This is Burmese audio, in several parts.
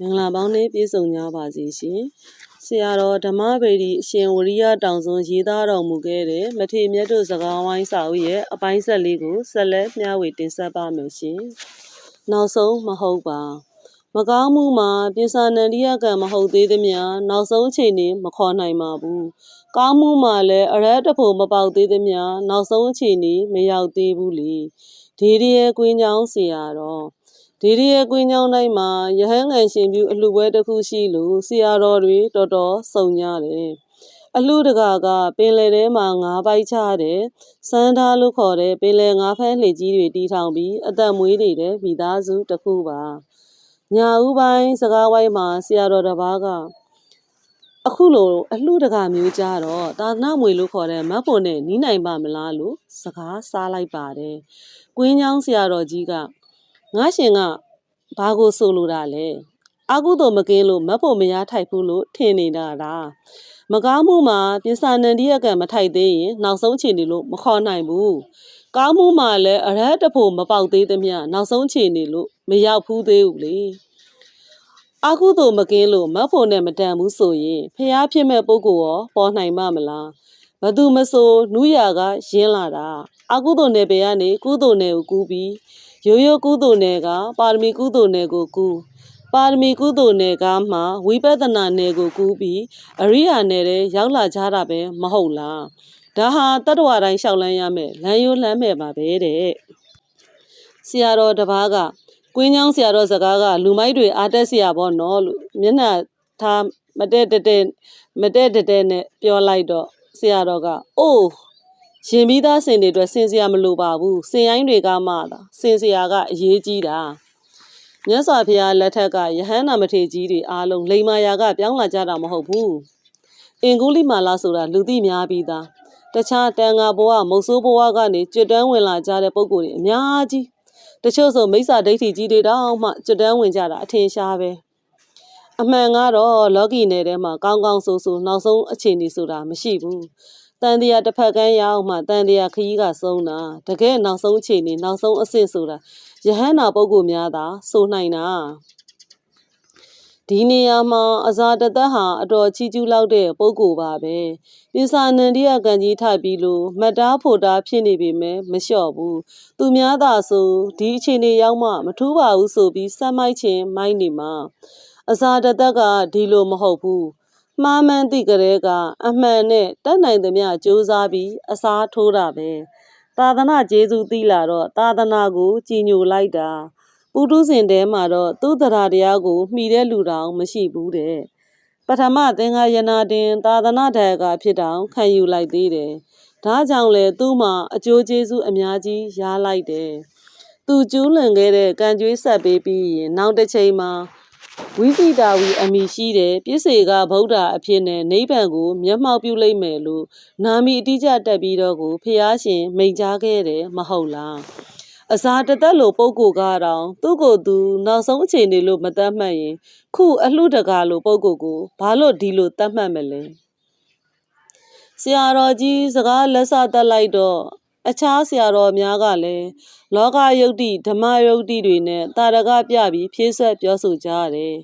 မင်္ဂလာပေါင်းနဲ့ပြည့်စုံကြပါစေရှင်ဆရာတော်ဓမ္မဗေဒီအရှင်ဝရိယတောင်စွန်းရေးသားတော်မူခဲ့တဲ့မထေမြတ်တို့စကားဝိုင်းစာအုပ်ရဲ့အပိုင်းဆက်လေးကိုဆက်လက်မျှဝေတင်ဆက်ပါမယ်ရှင်နောက်ဆုံးမဟုတ်ပါမကောင်းမှုမှာပိဿာနန္ဒီယကံမဟုတ်သေးသမျှနောက်ဆုံးအချိန်နေမခေါ်နိုင်ပါဘူးကောင်းမှုမှာလည်းအရဟတဖို့မပေါက်သေးသမျှနောက်ဆုံးအချိန်နေမရောက်သေးဘူးလေဒီဒီရဲ့ကွင်းချောင်းဆရာတော် ဒီဒီရဲ့ကွင်းကြောင်းတိုင်းမှာယဟန်ငံရှင်ပြုအလှပွဲတစ်ခုရှိလို့ဆရာတော်တွေတော်တော်စုံကြတယ်။အလှတကာကပင်လယ်ထဲမှာငါးပိုက်ချတယ်။စမ်းသားလို့ခေါ်တဲ့ပင်လယ်ငါးဖမ်းလှေကြီးတွေတီထောင်ပြီးအသက်မွေးနေတဲ့မိသားစုတစ်ခုပါ။ညာဦးပိုင်းစကားဝိုင်းမှာဆရာတော်တစ်ပါးကအခုလိုအလှတကာမျိုးကြတော့သာသနာမွေလို့ခေါ်တဲ့မတ်ဖို့နဲ့နီးနိုင်ပါမလားလို့စကားစားလိုက်ပါတယ်။ကွင်းချောင်းဆရာတော်ကြီးက ငါရှင်ကဘာကိုဆိုလိုတာလဲအကုသို့မကင်းလို့မတ်ဖို့မရထိုက်ဘူးလို့ထင်နေတာလားမကားမှုမှာပိဿာနန္ဒီယကံမထိုက်သေးရင်နောက်ဆုံးချိန်နေလို့မခေါ်နိုင်ဘူးကောင်းမှုမှာလည်းအရဟတဖို့မပေါက်သေးသမျှနောက်ဆုံးချိန်နေလို့မရောက်ဘူးသေးဘူးလေအကုသို့မကင်းလို့မတ်ဖို့နဲ့မတန်ဘူးဆိုရင်ဖျားဖြစ်မဲ့ပုဂ္ဂိုလ်ရောပေါ်နိုင်မမလားဘသူမဆိုနူးရာကရင်းလာတာအကုသို့နယ်ပယ်ကနေကုသို့နယ်ကိုကူးပြီး ရိုးရိုးကုသိုလ်နယ်က ပါရမီကုသိုလ်နယ်ကိုကူးပါရမီကုသိုလ်နယ်ကမှဝိပဿနာနယ်ကိုကူးပြီးအရိယာနယ်ထဲရောက်လာကြတာပဲမဟုတ်လားဒါဟာတတ္တဝါတိုင်းရှောက်လန်းရမယ်လမ်းရိုးလမ်းမယ်ပါပဲတဲ့ဆရာတော်တပားကကွင်းချောင်းဆရာတော်စကားကလူမိုက်တွေအားတက်ဆရာပေါ့နော်လို့မျက်နှာထားမတက်တက်မတက်တက်နဲ့ပြောလိုက်တော့ဆရာတော်ကအိုး ရင်ပြီးသားစင်တွေအတွက်စင်စရာမလိုပါဘူးစင်ရိုင်းတွေကမှသာစင်စရာကအရေးကြီးတာမြတ်စွာဘုရားလက်ထက်ကယဟန္တာမထေကြီးတွေအားလုံးလိမ္မာယာကပြောင်းလာကြတာမဟုတ်ဘူးအင်္ဂုလိမာလာဆိုတာလူသိများပြီးသားတခြားတန်ဃာဘဝမုတ်ဆိုးဘဝကနေကျွတ်တန်းဝင်လာကြတဲ့ပုံကိုယ်တွေအများကြီးတချို့ဆိုမိစ္ဆာဒိဋ္ဌိကြီးတွေတောင်မှကျွတ်တန်းဝင်ကြတာအထင်ရှားပဲအမှန်ကတော့လောကီနယ်ထဲမှာကောင်းကောင်းဆိုးဆိုးနောက်ဆုံးအခြေအနေဆိုတာမရှိဘူး တန်တရားတစ်ဖက်ကန်းရောက်မှတန်တရားခရီးကဆုံးတာတကယ်နောက်ဆုံးချိန်နေနောက်ဆုံးအဆင့်ဆိုတာယဟန္တာပုဂ္ဂိုလ်များသာဆိုနိုင်တာဒီနေရာမှာအဇာတသက်ဟာအတော်ချီကျူးလောက်တဲ့ပုဂ္ဂိုလ်ပါပဲပိစာနန္ဒီယကံကြီးထပြီးလို့မတ်တားဖို့တားဖြစ်နေပေမဲ့မလျှော့ဘူးသူများသာဆိုဒီအချိန်နေရောက်မှမထူးပါဘူးဆိုပြီးစမ်းမိုက်ခြင်းမိုက်နေမှာအဇာတသက်ကဒီလိုမဟုတ်ဘူး မှားမှန်းသိကြတဲ့ကအမှန်နဲ့တတ်နိုင်သမျှစူးစမ်းပြီးအစားထိုးတာပဲသာသနာကျေးဇူးသိလာတော့သာသနာကိုကြည်ညိုလိုက်တာပုထုဇဉ်တဲမှာတော့သူ့တရားတရားကိုမှီတဲ့လူတောင်မရှိဘူးတဲ့ပထမသင်္ဃာယနာတင် သာသနာတရကဖြစ်တောင်ခံယူလိုက်သေးတယ်ဒါကြောင့်လေသူ့မှာအကျိုးကျေးဇူးအများကြီးရလိုက်တယ်သူကျူးလွန်ခဲ့တဲ့ကံကြွေးဆက်ပေးပြီးရင်နောက်တစ်ချိန်မှာ ဝိသိတာဝီအမိရှိတဲ့ပြစ္ဆေကဗုဒ္ဓအဖြစ်နဲ့နိဗ္ဗာန်ကိုမျက်မှောက်ပြုလိမ့်မယ်လို့နာမီအတိအကျတက်ပြီးတော့ကိုဖျားရှင်မိန့်ကြားခဲ့တယ်မဟုတ်လားအစာတသက်လို့ပုံကိုကတော့သူ့ကိုယ်သူနောက်ဆုံးအချိန်တွေလို့မတတ်မှတ်ရင် ခုအလှတကာလို့ပုံကိုကိုဘာလို့ဒီလိုတတ်မှတ်မလဲဆရာတော်ကြီးစကားလက်စတက်လိုက်တော့ အခြားဆရာတော်များကလည်းလောကယုတ်တိဓမ္မယုတ်တိတွေနဲ့တာရကပြပြီးဖြည့်ဆွက်ပြောဆိုကြရတယ်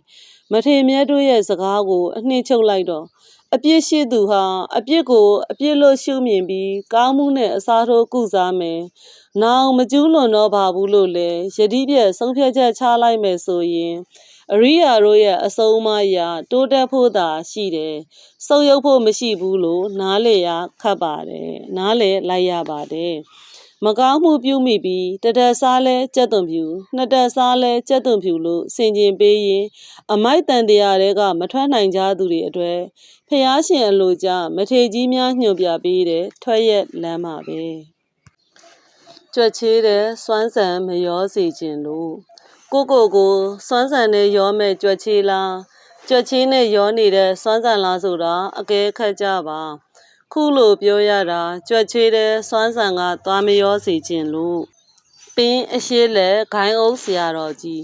မထေမြတ်တို့ရဲ့စကားကိုအနှိမ့်ချုပ်လိုက်တော့အပြစ်ရှိသူဟာအပြစ်ကိုအပြစ်လို့ရှုမြင်ပြီးကောင်းမှုနဲ့အစားထိုးကုစားမယ်။နောင်မကျူးလွန်တော့ပါဘူးလို့လေယတိပြည့်ဆုံးဖြတ်ချက်ချလိုက်မယ်ဆိုရင် အရိယာတို့ရဲ့အဆုံးအမအရာတိုးတက်ဖို့သာရှိတယ်။ဆုပ်ယုပ်ဖို့မရှိဘူးလို့နားလေရခတ်ပါတယ်။နားလေလိုက်ရပါတယ်။မကောင်းမှုပြုမိပြီးတတက်စားလဲကြက်သွန်ဖြူနှစ်တက်စားလဲကြက်သွန်ဖြူလို့ဆင်ကျင်ပေးရင်အမိုက်တန်တရားတွေကမထွက်နိုင်ကြသူတွေအတွေ့ဖះရှင်အလိုကြမထေကြီးများညွှန်ပြပေးတယ်ထွက်ရက်လမ်းမှာပဲကြွက်ချေးတဲ့စွမ်းဆန်မရောစေခြင်းလို့ ကိုကိုကိုစွမ်းဆန်နဲ့ရောမဲ့ကြွက်ချေးလားကြွက်ချေးနဲ့ရောနေတဲ့စွမ်းဆန်လားဆိုတာအကဲခတ်ကြပါခုလိုပြောရတာကြွက်ချေးတဲ့စွမ်းဆန်ကသွားမရောစေခြင်းလို့ပင်အရှိလက်ဂိုင်းအုပ်ဆရာတော်ကြီး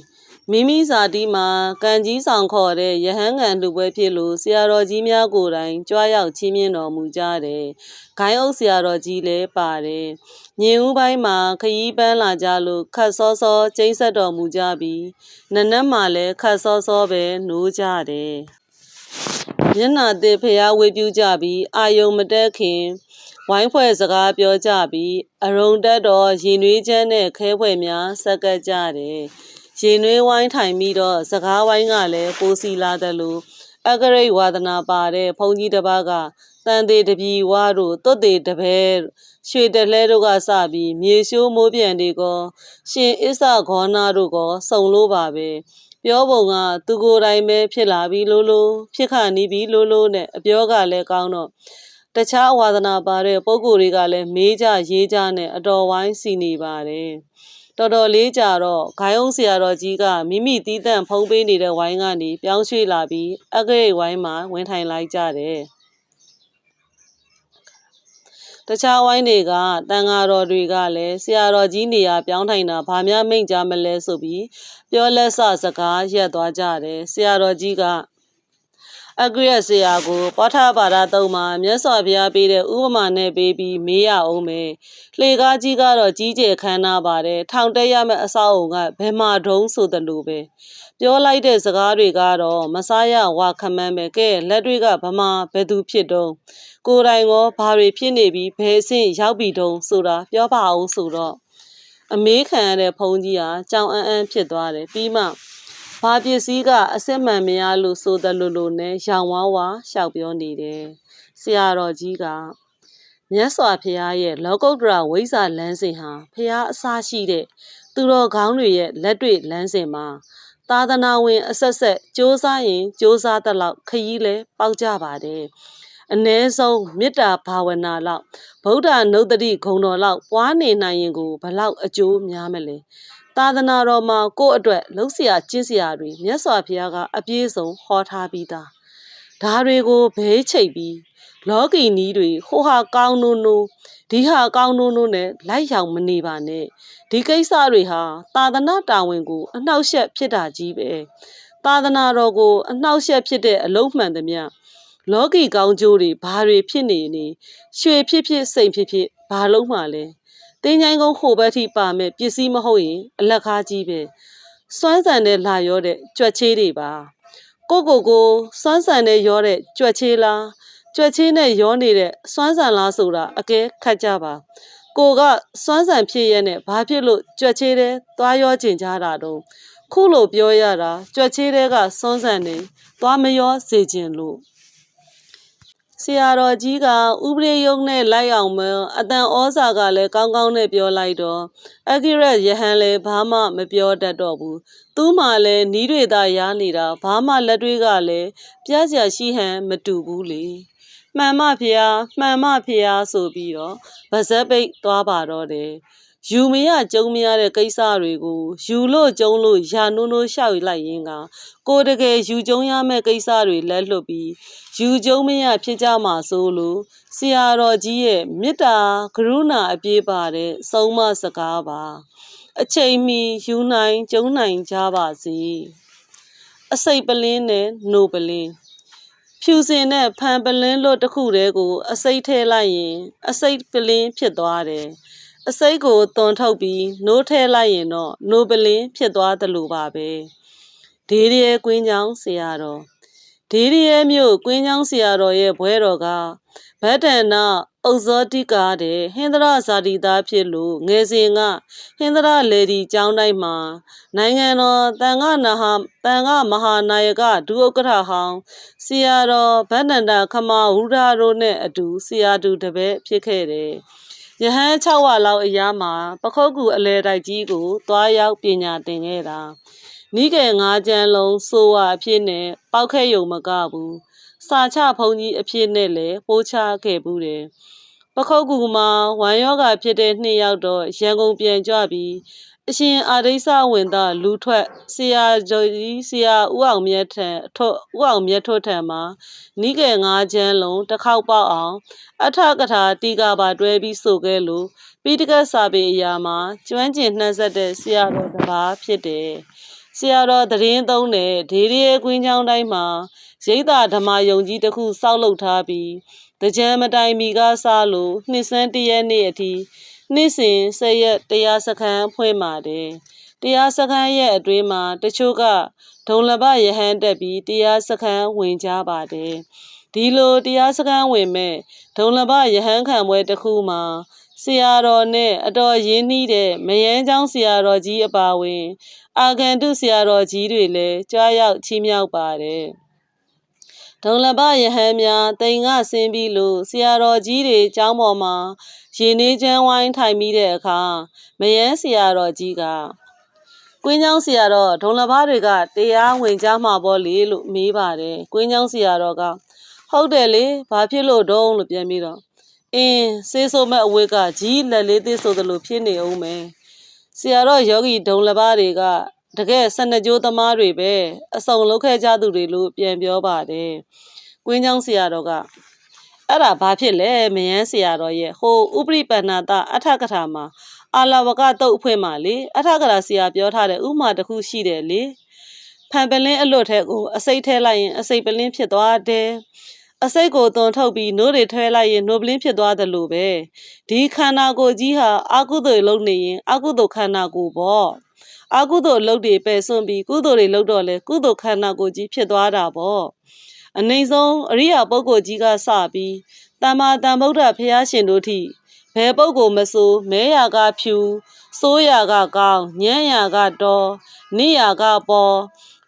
မိမိဇာတိမှာကံကြီးဆောင်ခေါ်တဲ့ယဟန်ငံလူပွဲဖြစ်လို့ဆရာတော်ကြီးများကိုယ်တိုင်ကြွားရောက်ချင်းမြင့်တော်မူကြတယ်။ဂိုင်းအုပ်ဆရာတော်ကြီးလည်းပါတယ်။ညင်ဦးပိုင်းမှာခရီးပန်းလာကြလို့ခတ်စောစောကျိန်းဆက်တော်မူကြပြီးနနက်မှာလည်းခတ်စောစောပဲနိုးကြတယ်။မျက်နာသစ်ဖျားဝေပြူကြပြီးအာယုံမတက်ခင်ဝိုင်းဖွဲ့စကားပြောကြပြီးအရုံတက်တော်ရင်နွေးချမ်းတဲ့ခဲဖွဲ့များဆက်ကပ်ကြတယ်။ ရင်နွေးဝိုင်းထိုင်ပြီးတော့စကားဝိုင်းကလည်းပိုစီလာတယ်လို့အဂရိတ်ဝါဒနာပါတဲ့ဘုန်းကြီးတစ်ပါးကတန်သေးတပြီဝါတို့တွတ်သေးတပဲရွှေတလဲတို့ကစပြီးမြေရှိုးမိုးပြန်တွေကောရှင်အစ္ဆဂေါနာတို့ကောစုံလို့ပါပဲပြောပုံကသူကိုယ်တိုင်ပဲဖြစ်လာပြီလို့လို့ဖြစ်ခနီးပြီလို့လို့နဲ့အပြောကလည်းကောင်းတော့တခြားဝါဒနာပါတဲ့ပုံကိုယ်တွေကလည်းမေးကြရေးကြနဲ့အတော်ဝိုင်းစီနေပါတယ် တော်တော်လေးကြာတော့ဂိုင်းအောင်ဆရာတော်ကြီးကမိမိတီးတန့်ဖုံးပေးနေတဲ့ဝိုင်းကနေပြောင်းရွှေ့လာပြီးအဂရိတ်ဝိုင်းမှာဝင်ထိုင်လိုက်ကြတယ်တခြားဝိုင်းတွေကတန်ဃာတော်တွေကလည်းဆရာတော်ကြီးနေရာပြောင်းထိုင်တာဘာများမိန့်ကြမလဲဆိုပြီးပြောလက်ဆစကားရက်သွားကြတယ်ဆရာတော်ကြီးက အဂရိယဆရာကိုပောထဘာသာသုံးမှာမြတ်စွာဘုရားပေးတဲ့ဥပမာနဲ့ပေးပြီးမေးရအောင်မယ်။လှေကားကြီးကတော့ကြီးကျယ်ခမ်းနားပါတယ်။ထောင်တက်ရမယ့်အဆောက်အုံကဘယ်မှာတုံးဆိုသလိုပဲ။ပြောလိုက်တဲ့စကားတွေကတော့မစားရဝခမန်းပဲကဲလက်တွေကဗမာဘယ်သူဖြစ်တုံးကိုယ်တိုင်ရောဘာတွေဖြစ်နေပြီးဘယ်အဆင့်ရောက်ပြီတုံးဆိုတာပြောပါအောင်ဆိုတော့အမေးခံရတဲ့ဘုန်းကြီးဟာကြောင်အန်းအန်းဖြစ်သွားတယ်ပြီးမှ ဘာပစ္စည်းကအစစ်မှန်မရလို့ဆိုတယ်လို့လို့နဲ့ရောင်ဝါးဝါရှောက်ပြောနေတယ်ဆရာတော်ကြီးကမြတ်စွာဘုရားရဲ့လောကုတ္တရာဝိဇ္ဇာလမ်းစဉ်ဟာဘုရားအစရှိတဲ့သူတော်ကောင်းတွေရဲ့လက်တွေ့လမ်းစဉ်မှာသာသနာဝင်အဆက်ဆက်စ조사ရင်စ조사တဲ့လောက်ခရီးလဲပေါက်ကြပါတယ်အ ਨੇ ဆုံးမေတ္တာဘာဝနာလောက်ဗုဒ္ဓနုဒ္ဓတိဂုံတော်လောက်ပွားနေနိုင်ရင်ကိုဘလောက်အကျိုးများမလဲ သာသနာတော်မှာကိုယ့်အတွက်လုံးစရာကျင့်စရာတွေမြတ်စွာဘုရားကအပြည့်စုံဟောထားပြီးသားဒါတွေကိုဘေးချိတ်ပြီးလောကီနီးတွေဟိုဟာကောင်းနိုးနိုးဒီဟာကောင်းနိုးနိုးနဲ့လိုက်ရောက်မနေပါနဲ့ဒီကိစ္စတွေဟာသာသနာတာဝန်ကို အနှောက်အယှက်ဖြစ်တာကြီးပဲသာသနာတော်ကို အနှောက်အယှက်ဖြစ်တဲ့အလုံးမှန်သမျှလောကီကောင်းကျိုးတွေဘာတွေဖြစ်နေနေရွှေဖြစ်ဖြစ်စိမ်ဖြစ်ဖြစ်ဘာလုံးမှလည်း တင်းချိုင်းကုန်းဟိုဘက်ထိပါမဲ့ပစ္စည်းမဟုတ်ရင် အလက်ကားကြီးပဲစွမ်းဆန်တဲ့လာရောတဲ့ကြွက်ချေးတွေပါကိုကိုကိုစွမ်းဆန်တဲ့ရောတဲ့ကြွက်ချေးလားကြွက်ချေးနဲ့ရောနေတဲ့စွမ်းဆန်လားဆိုတာအကဲခတ်ကြပါကိုကစွမ်းဆန်ဖြစ်ရဲ့နဲ့ဘာဖြစ်လို့ကြွက်ချေးတဲ့သွားရောကျင်ကြတာတော့ခုလိုပြောရတာကြွက်ချေးတဲ့ကစွမ်းဆန်နေသွားမရောစေခြင်းလို့ ဆရာတော်ကြီးကဥပရိယုံနဲ့လိုက်အောင်မအတန်ဩစာကလည်းကောင်းကောင်းနဲ့ပြောလိုက်တော့အဂိရယဟန်လည်းဘာမှမပြောတတ်တော့ဘူးသူ့မှာလည်းနီးတွေသာရနေတာဘာမှလက်တွေကလည်းပြားစရာရှိဟန်မတူဘူးလေမှန်မဖျားမှန်မဖျားဆိုပြီးတော့ဗဇက်ပိတ်သွားပါတော့တယ် ယူမရကြုံမရတဲ့ကိစ္စတွေကိုယူလို့ကြုံလို့ယာနိုးနိုးရှောက်လိုက်ရင်းကကိုတကယ်ယူကြုံရမယ့်ကိစ္စတွေလက်လွတ်ပြီးယူကြုံမရဖြစ်ကြမှာဆိုလို့ဆရာတော်ကြီးရဲ့မေတ္တာကရုဏာအပြည့်ပါတဲ့ဆုံးမစကားပါအချိန်မီယူနိုင်ကြုံနိုင်ကြပါစေအစိတ်ပလင်းနဲ့နိုပလင်းဖြူစင်တဲ့ဖန်ပလင်းလွတ်တစ်ခုတည်းကို အစိတ်ထဲလိုက်ရင် အစိတ်ပလင်းဖြစ်သွားတယ် အစိတ်ကိုသွန်ထုတ်ပြီးနိုးထဲလိုက်ရင်တော့နိုပလင်းဖြစ်သွားသလိုပါပဲဒေးရဲကွင်းချောင်းဆရာတော်ဒေးရဲမြို့ကွင်းချောင်းဆရာတော်ရဲ့ဘွဲတော်ကဗတ္တနာဥဇောတိကာတဲ့ဟင်္ဒရာဇာတိသားဖြစ်လို့ငယ်စဉ်ကဟင်္ဒရာလေဒီကျောင်းတိုင်းမှာနိုင်ငံတော်တန်ခါနာဟာတန်ခါမဟာနာယကဒုဥက္ကဋ္ဌဟောင်းဆရာတော်ဗန္ဒန္တာခမဝုဒ္ဓတို့နဲ့အတူဆရာတူတပည့်ဖြစ်ခဲ့တယ်။ ယဟန်6ဝါလောက်အရာမှာပခုတ်ကူအလဲတိုက်ကြီးကိုသွားရောက်ပညာသင်ခဲ့တာနီးကယ်ငါးကျန်းလုံးစိုးဝါအဖြစ်နဲ့ပောက်ခဲယုံမကဘူးစာချဖုံကြီးအဖြစ်နဲ့လည်းပိုးချခဲ့ဘူးတယ်ပခုတ်ကူမှာဝမ်ယောဂဖြစ်တဲ့နှစ်ယောက်တော့ရန်ကုန်ပြန်ကြပြီး အရှင်အာရိသဝင်သားလူထွက်ဆရာကြီးဆရာဦးအောင်မြတ်ထံထွဦးအောင်မြတ်ထွတ်ထံမှာနီးကယ်ငါးချမ်းလုံးတစ်ခေါက်ပေါက်အောင် အထကထာတီကာပါတွဲပြီးဆိုခဲ့လို့ပိဋကတ်စာပေအရာမှာကျွမ်းကျင်နှံ့ဆက်တဲ့ဆရာတော်တစ်ပါးဖြစ်တယ်ဆရာတော်သတင်းသုံးတဲ့ဒေရီရဲကွင်းချောင်းတိုင်းမှာရိတ်တာဓမ္မယုံကြီးတစ်ခုစောက်လုပ်ထားပြီးတကြံမတိုင်မီကစားလို့နှစ်စန်းတရက်နေ့အထိ နှစ်စဉ်ဆက်ရက်တရားစခန်းဖွင့်ပါတယ်တရားစခန်းရဲ့အတွင်းမှာတချို့ကဒုံလဘယဟန်တက်ပြီးတရားစခန်းဝင်ကြပါတယ်ဒီလိုတရားစခန်းဝင်မဲ့ဒုံလဘယဟန်ခံပွဲတစ်ခုမှာဆရာတော်နဲ့အတော်ရင်းနှီးတဲ့မယန်းချောင်းဆရာတော်ကြီးအပါဝင် အာဂန္တုဆရာတော်ကြီးတွေလည်းကြွားရောက်ချီးမြှောက်ပါတယ်။ဒုံလဘယဟန်များတိမ်ကဆင်းပြီးလို့ဆရာတော်ကြီးတွေကျောင်းပေါ်မှာ ရေနေချမ်းဝိုင်းထိုင်ပြီးတဲ့အခါမယန်းဆရာတော်ကြီးကကွင်းချောင်းဆရာတော်ဒုံလဘတွေကတရားဝင်ကြမှာပေါ့လေလို့မေးပါတယ်။ကွင်းချောင်းဆရာတော်ကဟုတ်တယ်လေဘာဖြစ်လို့တုံးလို့ပြန်ပြီးတော့အင်းဆေးဆိုးမဲ့အဝတ်ကကြီးလက်လေးသေးဆိုသလိုဖြစ်နေအောင်မယ်ဆရာတော်ယောဂီဒုံလဘတွေကတကယ်စနကြိုးသမားတွေပဲအစုံလောက်ခဲ့ကြသူတွေလို့ပြန်ပြောပါတယ်ကွင်းချောင်းဆရာတော်က အဲ့ဒါဘာဖြစ်လဲမယန်းဆရာတော်ရဲ့ဟိုဥပရိပဏ္ဏတအထကထာမှာအာလဝကတုတ်အဖွင့်မှာလေအထကထာဆရာပြောထားတဲ့ဥမာတစ်ခုရှိတယ်လေဖန်ပလင်းအလွတ်ထဲကိုအစိတ်ထဲလိုက်ရင်အစိတ်ပလင်းဖြစ်သွားတယ်အစိတ်ကိုသွန်ထုတ်ပြီးနို့တွေထွဲလိုက်ရင်နို့ပလင်းဖြစ်သွားတယ်လို့ပဲဒီခန္ဓာကိုယ်ကြီးဟာအကုသိုလ်လုပ်နေရင်အကုသိုလ်ခန္ဓာကိုယ်ပေါ့အကုသိုလ်လုပ်တွေပယ်စွန့်ပြီးကုသိုလ်တွေလုပ်တော့လဲကုသိုလ်ခန္ဓာကိုယ်ကြီးဖြစ်သွားတာပေါ့ အနိုင်ဆုံးအရိယာပုဂ္ဂိုလ်ကြီးကစပြီးတမ္မာတမ္ဗုဒ္ဓဘုရားရှင်တို့ထိဘယ်ပုဂ္ဂိုလ်မဆိုမဲရာကဖြူစိုးရာကကောင်းညံ့ရာကတော်နိရာကပေါ်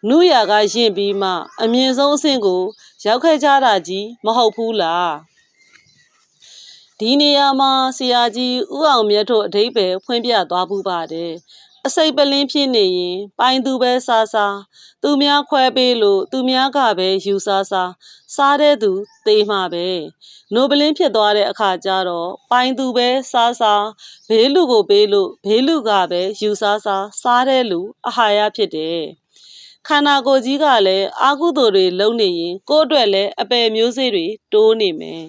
နုရာကယင့်ပြီးမှ အမြင့်ဆုံးအဆင့်ကို ရောက်ခဲ့ကြတာကြီးမဟုတ်ဘူးလားဒီနေရာမှာဆရာကြီးဥအောင်မြတ်တို့အဓိပ္ပာယ်ဖွင့်ပြသွားပူပါတယ် အစိတ်ပလင်းဖြစ်နေရင်ပိုင်သူပဲစားစားသူများခွဲပေးလို့သူများကပဲယူစားစားစားတဲ့သူသေမှာပဲနိုပလင်းဖြစ်သွားတဲ့အခါကျတော့ပိုင်သူပဲစားစားဘေးလူကိုပေးလို့ဘေးလူကပဲယူစားစားစားတဲ့လူအဟာရဖြစ်တယ်ခန္ဓာကိုယ်ကြီးကလည်းအာကုသိုလ်တွေလုံနေရင်ကိုယ့်အတွက်လည်းအပယ်မျိုးစေ့တွေတိုးနေမယ်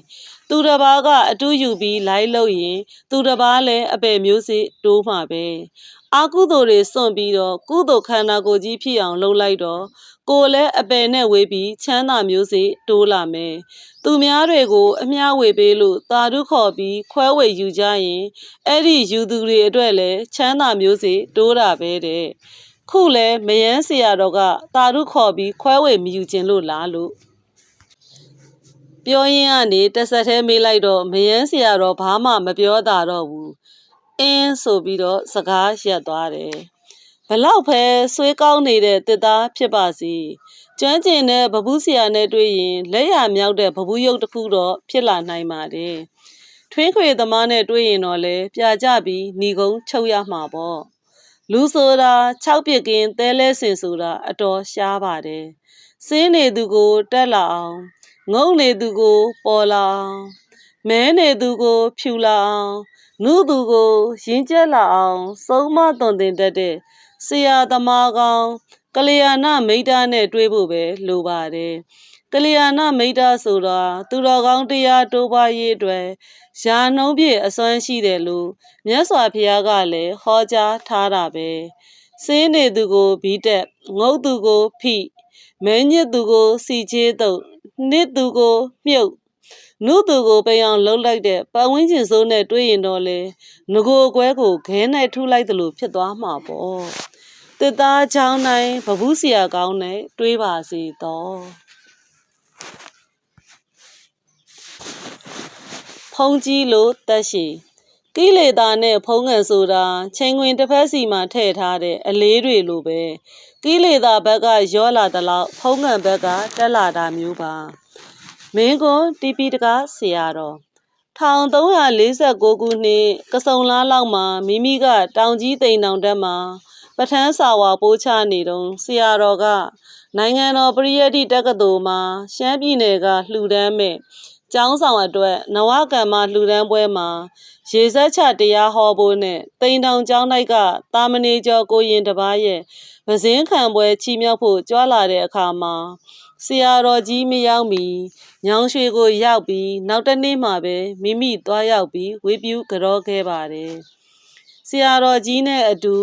သူတစ်ပါးကအတူယူပြီးလိုက်လို့ရင် သူတစ်ပါးလည်းအပယ်မျိုးစေ့တိုးမှာပဲ အာကုသိုလ်တွေစွန့်ပြီးတော့ကုသိုလ်ခန္ဓာကိုယ်ကြီးဖြစ်အောင်လုပ်လိုက်တော့ကိုယ်လည်းအပယ်နဲ့ဝေးပြီးချမ်းသာမျိုးစေ့တိုးလာမယ်သူများတွေကို အမျှဝေပေးလို့တာဓုခေါ်ပြီးခွဲဝေယူကြရင်အဲ့ဒီယူသူတွေအတွက်လည်းချမ်းသာမျိုးစေ့တိုးတာပဲတဲ့ခုလဲမယန်းဆရာတော်ကတာဓုခေါ်ပြီးခွဲဝေမယူခြင်းလို့လားလို့ပြောရင်းကနေတဆက်သေးမေးလိုက်တော့မယန်းဆရာတော်ဘာမှမပြောတာတော့ဘူး အင်းဆိုပြီးတော့စကားရက်သွားတယ်ဘလောက်ပဲဆွေးကောင်းနေတဲ့တစ်သားဖြစ်ပါစီကျွမ်းကျင်တဲ့ဘဘူးဆရာနဲ့တွေ့ရင်လက်ရမြောက်တဲ့ဘဘူးရုပ်တစ်ခုတော့ဖြစ်လာနိုင်ပါတယ်ထွင်းခွေသမားနဲ့တွေ့ရင်တော့လေပြကြပြီးဏီကုံချုပ်ရမှာပေါ့လူဆိုတာ6ပြစ်ကင်းသဲလဲစင်ဆိုတာအတော်ရှားပါတယ်စင်းနေသူကိုတက်လာအောင်ငုံနေသူကိုပေါ်လာအောင်မဲနေသူကိုဖြူလာအောင် နုသူကိုရင်းကျက်လာအောင်စုံမသွန်သင်တတ်တဲ့ဆရာသမားကောင်းကလျာဏမိတ်တာနဲ့တွေ့ဖို့ပဲလိုပါတယ်ကလျာဏမိတ်တာဆိုတာသူတော်ကောင်းတရားတိုးပွားရေးအတွက်ယာနှုံးပြည့်အစွမ်းရှိတယ်လို့မြတ်စွာဘုရားကလည်းဟောကြားထားတာပဲစင်းနေသူကိုဘီတက်ငုတ်သူကိုဖိမဲညစ်သူကိုစီချေးတုပ်နှစ်သူကိုမြုပ် နုသူကိုပိန်အောင်လှုပ်လိုက်တဲ့ပတ်ဝန်းကျင်စိုးနဲ့တွေ့ရင်တော့လေငကိုကွဲကိုခဲနဲ့ထုလိုက်သလိုဖြစ်သွားမှာပေါ့တစ်သားချောင်းတိုင်းဘဘူးဆရာကောင်းနဲ့တွေးပါစေတော့ဖုံးကြီးလို့တက်ရှိကိလေသာနဲ့ဖုံးငံဆိုတာချိန်ခွင်တစ်ဖက်စီမှာထည့်ထားတဲ့အလေးတွေလိုပဲကိလေသာဘက်ကရောလာသလောက်ဖုံးငံဘက်ကတက်လာတာမျိုးပါ မင်းကွန်တီပီတကားဆရာတော်1346ခုနှစ်ကစုံလားလောက်မှာမိမိကတောင်ကြီးတိန်တောင်တက်မှာပထန်းစာဝါပိုးချနေတုံးဆရာတော်ကနိုင်ငံတော်ပရိယတ်တိတက္ကသိုလ်မှာရှမ်းပြည်နယ်ကလှူဒန်းမဲ့ကျောင်းဆောင်အတွက်နဝကမ္မလှူဒန်းပွဲမှာရေစက်ချတရားဟောဖို့နဲ့တိန်တောင်ကျောင်းတိုက်ကတာမဏေကျော်ကိုရင်တပားရဲ့ပဇင်းခံပွဲချီးမြှောက်ဖို့ကြွာလာတဲ့အခါမှာ ဆရာတော်ကြီးမရောက်မီညောင်ရွှေကိုရောက်ပြီးနောက်တစ်နေ့မှပဲမိမိသွားရောက်ပြီးဝေပြူကြောခဲ့ပါတယ်ဆရာတော်ကြီးနဲ့အတူ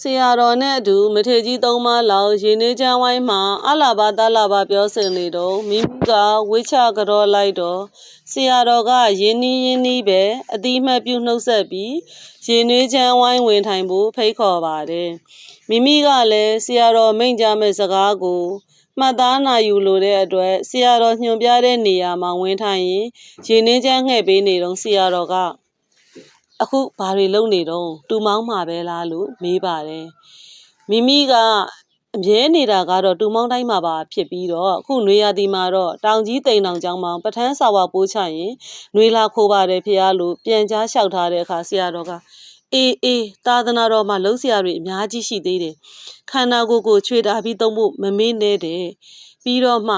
ဆရာတော်နဲ့အတူမထေကြီးသုံးပါးလောက်ရေနေချမ်းဝိုင်းမှာအလာဘာတလာဘာပြောစင်နေတော့မိမိကဝိချကြောလိုက်တော့ဆရာတော်ကရင်းနီးရင်းနီးပဲအတိအမှတ်ပြုနှုတ်ဆက်ပြီးရေနေချမ်းဝိုင်းဝင်ထိုင်ဖို့ဖိတ်ခေါ်ပါတယ်မိမိကလည်းဆရာတော်မိန့်ကြားမဲ့စကားကို မှတ်သားနိုင်ယူလို့တဲ့အတွက်ဆရာတော်ညွှန်ပြတဲ့နေရာမှာဝင်ထိုင်ရင်ရေနေချမ်းငှဲ့ပေးနေတော့ဆရာတော်ကအခုဘာတွေလုပ်နေတော့တူမောင်းမှာပဲလားလို့မေးပါတယ်မိမိကအမြဲနေတာကတော့တူမောင်းတိုင်းမှာပါဖြစ်ပြီးတော့အခုနွေရာသီမှာတော့တောင်ကြီးတိန်တောင်ကျောင်းမှာပထန်းစာဝါပိုးချရင်နွေလာခိုးပါတယ်ဖေရလို့ပြန်ကြားလျှောက်ထားတဲ့အခါဆရာတော်က အေးအေးသာသနာတော်မှာလှုပ်ဆရာတွေအများကြီးရှိသေးတယ်ခန္ဓာကိုယ်ကိုချွေတာပြီးသုံးဖို့မမေ့နဲ့တဲ့ပြီးတော့မှ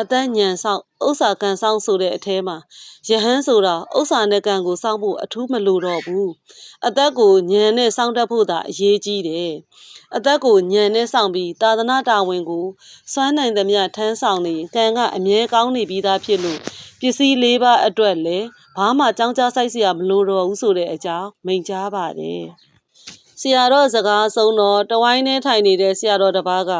အသက်ညံဆောင်ဥစ္စာကန်ဆောင်ဆိုတဲ့အထဲမှာယဟန်ဆိုတာဥစ္စာနဲ့ကံကိုစောင့်ဖို့အထူးမလိုတော့ဘူးအသက်ကိုညံနဲ့စောင့်တတ်ဖို့သာအရေးကြီးတယ်အသက်ကိုညံနဲ့စောင့်ပြီးသာသနာတာဝန်ကိုစွမ်းနိုင်သမျှထမ်းဆောင်နေကံကအမြဲကောင်းနေပြီးသားဖြစ်လို့ပစ္စည်းလေးပါးအတွက်လည်း ဘာမှကြောင်းကြဆိုင်စရာမလိုတော့ဘူးဆိုတဲ့အကြောင်းမိန့်ကြားပါတယ်ဆရာတော်စကားဆုံးတော့တဝိုင်းနဲ့ထိုင်နေတဲ့ဆရာတော်တစ်ပါးက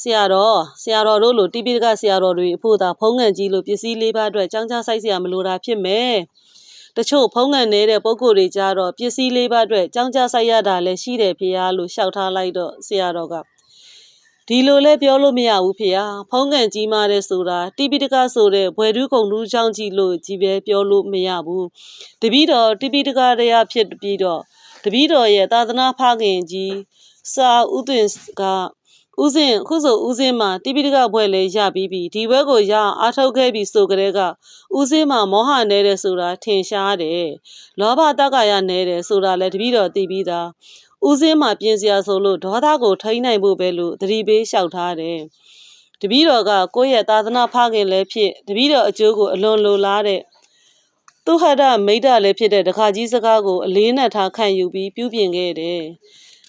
ဆရာတော်ဆရာတော်တို့လိုတိပိဋကဆရာတော်တွေအဖို့သာဖုံးငံကြီးလို့ပစ္စည်းလေးပါးအတွက်ចောင်းချဆိုင်စရာမလိုတာဖြစ်မယ်။တချို့ဖုံးငံနေတဲ့ပုံကိုယ်တွေကြတော့ပစ္စည်းလေးပါးအတွက်ចောင်းချဆိုင်ရတာလည်းရှိတယ်ဖေဟာလို့ရှောက်ထားလိုက်တော့ဆရာတော်က ဒီလိုလဲပြောလို့မရဘူးဖေဟာဖုံးငံကြီးမားတဲ့ဆိုတာတိပိဋကဆိုတဲ့ဘွယ်တူးကုံတူးချောင်းကြီးလို့ကြီးပဲပြောလို့မရဘူး။တပည့်တော်တိပိဋကတရားဖြစ်ပြီးတော့တပည့်တော်ရဲ့သာသနာဖခင်ကြီးစာဥသွင်ကဦးစင်အခုဆိုဦးစင်မှာတိပိဋကဘွဲလေးရပြီးပြီဒီဘွဲကိုရအောင်အားထုတ်ခဲ့ပြီဆိုကြတဲ့ကဦးစင်မှာမောဟနေတဲ့ဆိုတာထင်ရှားတယ်လောဘတက္ကရာနေတဲ့ဆိုတာလည်းတပည့်တော်သိပြီးသား ဦးစင်မှာပြင်စရာဆိုလို့ဒေါသကိုထိန်းနိုင်ဖို့ပဲလို့သတိပေးလျှောက်ထားတယ်တပည့်တော်ကကိုယ့်ရဲ့သာသနာဖခင်လည်းဖြစ်တပည့်တော်အကျိုးကိုအလွန်လိုလားတဲ့သူဟဒမိတ်တလည်းဖြစ်တဲ့ဒကာကြီးစကားကိုအလေးနဲ့ထားခံယူပြီးပြုပြင်ခဲ့တယ်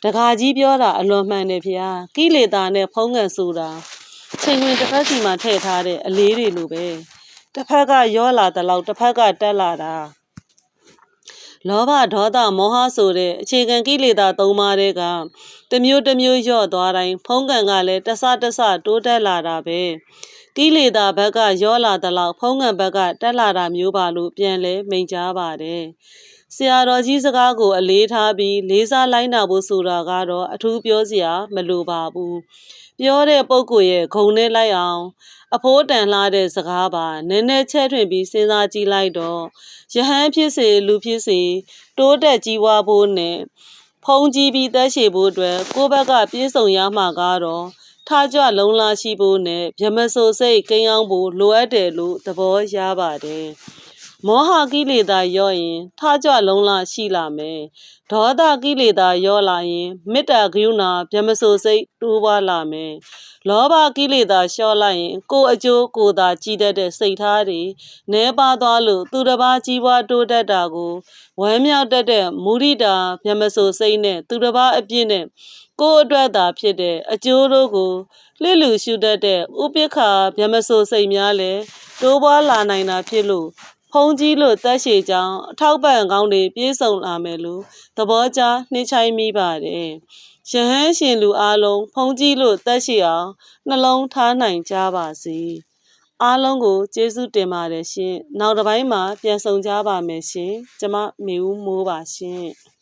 ဒကာကြီးပြောတာအလွန်မှန်တယ်ဖေ။ကိလေသာနဲ့ဖုံးငံဆိုတာချိန်ဝင်တစ်ဖက်စီမှာထည့်ထားတဲ့အလေးတွေလိုပဲ။တစ်ဖက်ကရောလာတဲ့လောက်တစ်ဖက်ကတက်လာတာ။ လောဘဒေါသမောဟဆိုတဲ့အခြေခံကိလေသာ၃ပါးတွေကတစ်မျိုးတစ်မျိုးညော့သွားတိုင်းဖုံးကံကလည်းတဆတဆတိုးတက်လာတာပဲကိလေသာဘက်ကရောလာတဲ့လောက်ဖုံးကံဘက်ကတက်လာတာမျိုးပါလို့ပြန်လဲမိန်ကြားပါတယ်ဆရာတော်ကြီးစကားကိုအလေးထားပြီးလေးစားလိုက်နာဖို့ဆိုတာကတော့အထူးပြောစရာမလိုပါဘူး ပြောတဲ့ပုံကိုရဲ့ဂုံနဲ့လိုက်အောင် အဖိုးတန်လှတဲ့စကားပါနည်းနည်းချဲ့ထွင်ပြီးစဉ်းစားကြည့်လိုက်တော့ယဟန်ဖြစ်စေလူဖြစ်စေတိုးတက်ကြီးဝါဖို့နဲ့ဖုံးကြီးပြီးတက်ရှိဖို့အတွက်ကိုယ့်ဘက်ကပြေးဆုံရမှာကတော့ထားကြလုံလာရှိဖို့နဲ့ဗြမဆိုစိတ်ကိန်းအောင်ဖို့လိုအပ်တယ်လို့သဘောရပါတယ် မောဟကိလေသာရော့ရင်ထားကြလုံလာရှိလာမယ်ဒေါသကိလေသာရော့လာရင်မေတ္တာကရုဏာဗြမဆိုစိတ်တိုးပွားလာမယ်လောဘကိလေသာလျှော့လိုက်ရင် ကိုယ်အကျိုးကိုယ်သာကြည်တတ်တဲ့စိတ်ထားတွေနှဲပါသွားလို့သူတစ်ပါးကြီးပွားတိုးတက်တာကိုဝမ်းမြောက်တတ်တဲ့မုရိတာဗြမဆိုစိတ်နဲ့သူတစ်ပါးအပြစ်နဲ့ကိုယ်အတွက်သာဖြစ်တဲ့အကျိုးတို့ကိုလှစ်လူရှုတတ်တဲ့ဥပိ္ပခာဗြမဆိုစိတ်များလည်းတိုးပွားလာနိုင်တာဖြစ်လို့ ဖုံးကြီးလို့တက်ရှိကြောင်းအထောက်ပံ့ကောင်းတွေပြေးဆုံလာမယ်လို့သဘောကျနှိမ့်ချိုင်းမိပါတယ်။ယဟန်ရှင်လူအားလုံးဖုံးကြီးလို့တက်ရှိအောင်နှလုံးထားနိုင်ကြပါစေ။အားလုံးကိုကျေးဇူးတင်ပါတယ်ရှင်။နောက်တစ်ပိုင်းမှာပြန်ဆောင်ကြပါမယ်ရှင်။ကျမမေဦးမိုးပါရှင်။